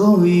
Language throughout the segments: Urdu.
কই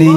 নেই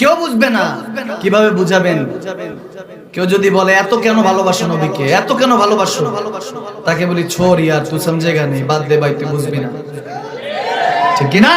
কেউ বুঝবে না? কীভাবে বুঝাবেন? কেউ যদি বলে এত কেন ভালোবাসো নবীকে? এত কেন ভালোবাসো? তাকে বলি ছোর ইয়ার তুই সমঝেগা নেই বাদ দে ভাই তুই বুঝবি না। ঠিক কি না?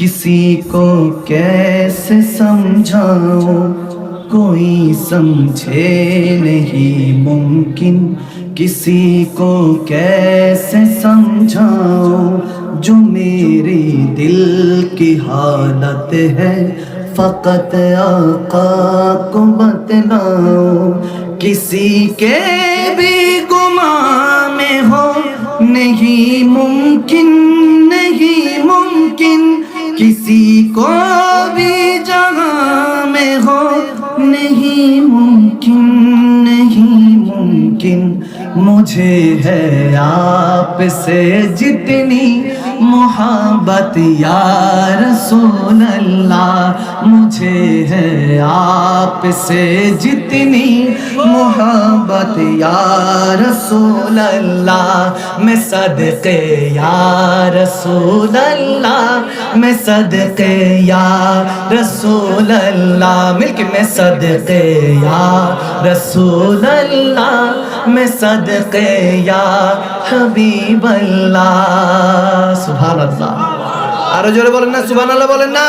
کسی کو کیسے سمجھاؤ کوئی سمجھے نہیں ممکن۔ کسی کو کیسے سمجھاؤ جو میرے دل کی حالت ہے، فقط آقا کو بتلاؤ کسی کے بھی کسی کو بھی جہاں میں ہو نہیں ممکن نہیں ممکن مجھے ہے آپ سے جتنی محبت یا رسول اللہ، مجھے ہے آپ سے جتنی محبت یا رسول اللہ۔ میں صدقے یا رسول اللہ، میں صدقے یا رسول اللہ۔ مل کے میں صدقے یا رسول اللہ، میں صدقے یا حبیب اللہ۔ সুহান আল্লাহ আরও জোরে বলেন না সুহান আল্লাহ বলেন না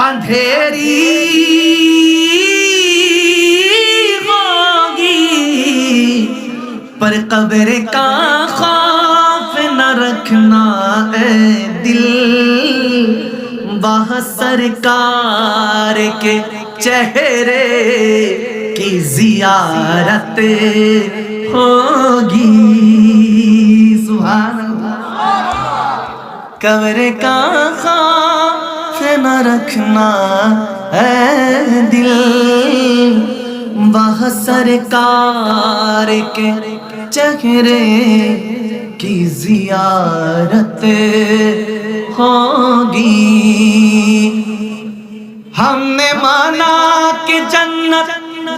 اندھیری ہوگی پر قبر کا خوف نہ رکھنا اے دل وہ سرکار کے چہرے کی زیارت ہوگی۔ سبحان اللہ۔ قبر کا خوف نہ رکھنا اے دل۔ وہ سرکار کے چہرے کی زیارت ہوگی۔ ہم نے مانا کہ جنت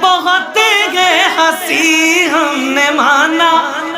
بہت ہے ہنسی۔ ہم نے مانا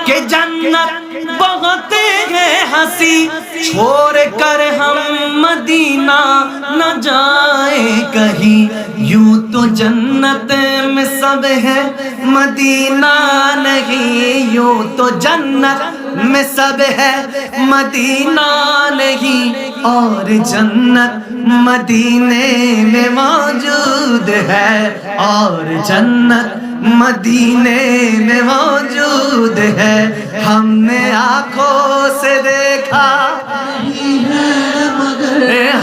کہ جنت بہت ہے ہنسی، چھوڑ کر ہم مدینہ نہ جائے کہیں۔ یوں تو جنت میں سب ہے، مدینہ نہیں۔ یوں تو جنت میں سب ہے، مدینہ نہیں۔ اور جنت مدینے میں موجود ہے۔ اور جنت مدینے میں موجود ہے۔ ہم نے آنکھوں دیکھا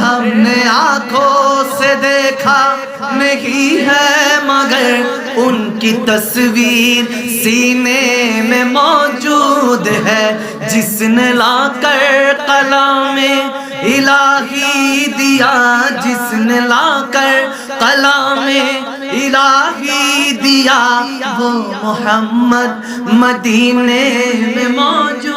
ہم نے آنکھوں سے دیکھا نہیں ہے مگر ان کی تصویر سینے میں موجود ہے جس نے لا کر کلام الہی دیا، جس نے لا کر کلام الہی دیا۔ وہ محمد مدینے میں موجود